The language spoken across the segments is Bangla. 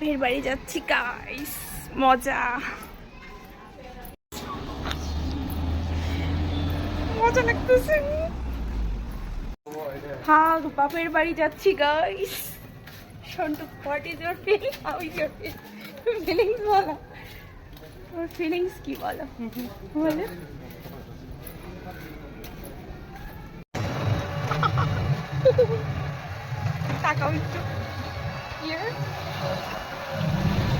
বাপের বাড়ি যাচ্ছি গাইস মজা। মজা লাগতেছে। হ্যাঁ বাপের বাড়ি যাচ্ছি guys Santu what is your feeling how is your feelings বলো। তোর ফিলিংস কি বলো? বলো। তাকাও একটু। Here.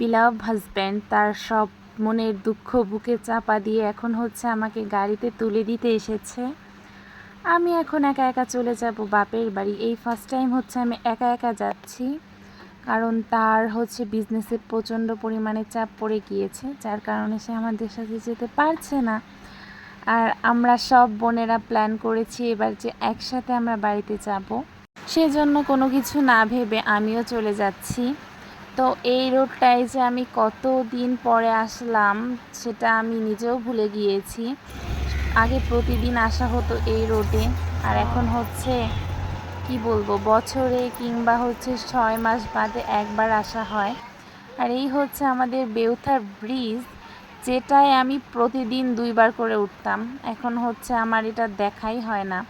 বিলাভ হাজব্যান্ড তার সব মনের দুঃখ বুকে চাপা দিয়ে এখন হচ্ছে আমাকে গাড়িতে তুলে দিতে এসেছে। আমি এখন একা একা চলে যাব বাপের বাড়ি। এই ফার্স্ট টাইম হচ্ছে আমি একা একা যাচ্ছি, কারণ তার হচ্ছে বিজনেসে প্রচণ্ড পরিমাণে চাপ পড়ে গিয়েছে, যার কারণে সে আমাদের সাথে যেতে পারছে না। আর আমরা সব বোনেরা প্ল্যান করেছি এবার যে একসাথে আমরা বাড়িতে যাব। সেজন্য কোনো কিছু না ভেবে আমিও চলে যাচ্ছি। তো এই রোডটায় যে আমি কত দিন পরে আসলাম, সেটা আমি নিজেও ভুলে গিয়েছি। আগে প্রতিদিন আসা হতো এই রোডে। আর এখন হচ্ছে, কি বলব, বছরে কিংবা হচ্ছে ছয় মাস বাদে একবার আসা হয়। আর এই হচ্ছে আমাদের বেউথার ব্রিজ, যেটায় আমি প্রতিদিন দুইবার করে উঠতাম। এখন হচ্ছে আমার এটা দেখাই হয় না।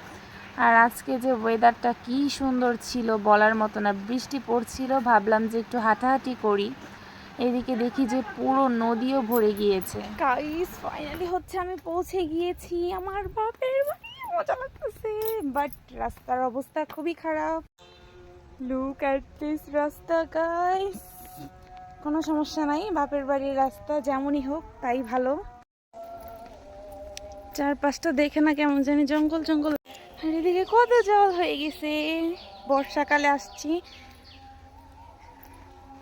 আর আজকে যে ওয়েদারটা কি সুন্দর ছিল বলার মতো না। বৃষ্টি পড়ছিল, ভাবলাম যে একটু হাঁটাহাঁটি করি। এদিকে দেখি যে পুরো নদীও ভরে গিয়েছে। গাইস ফাইনালি হচ্ছে আমি পৌঁছে গিয়েছি। আমার বাপের বাড়ি, মজা লাগতেছে। বাট রাস্তার অবস্থা খুবই খারাপ। লুক অ্যাট দিস রাস্তা গাইস কোনো সমস্যা নাই, বাপের বাড়ির রাস্তা যেমনই হোক, তাই ভালো। চারপাশটা দেখে না কেমন জানি জঙ্গল জঙ্গল। আর এদিকে কত জল হয়ে গেছে? বর্ষাকালে আসছি।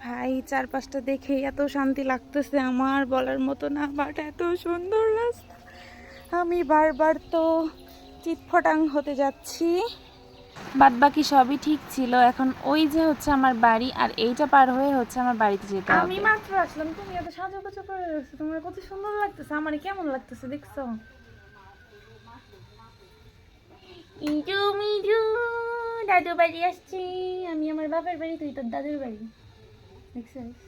ভাই, চারপাশটা দেখে এত শান্তি লাগতেছে আমার, বলার মতো না বাট এত সুন্দর রাস্তা। আমি বারবার তো চিটফটাং হতে যাচ্ছি। বাদ বাকি সবই ঠিক ছিল। এখন ওই যে হচ্ছে আমার বাড়ি, আর এইটা পার হয়ে হচ্ছে আমার বাড়িতে যেতে আমি মাত্র আসলাম। তুমি এত সাজা করে তোমার কত সুন্দর লাগতেছে। আমার কেমন লাগতেছে, দেখছ? ইজু মিজু দাদু বাড়ি আসছি। আমি আমার বাপের বাড়ি তুই তোর দাদুর বাড়ি। দেখছিস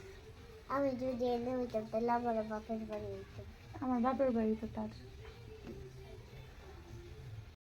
আমি যদি এলে হইতাম তোর আমার বাপের বাড়ি আমার বাপের বাড়ি তো তার।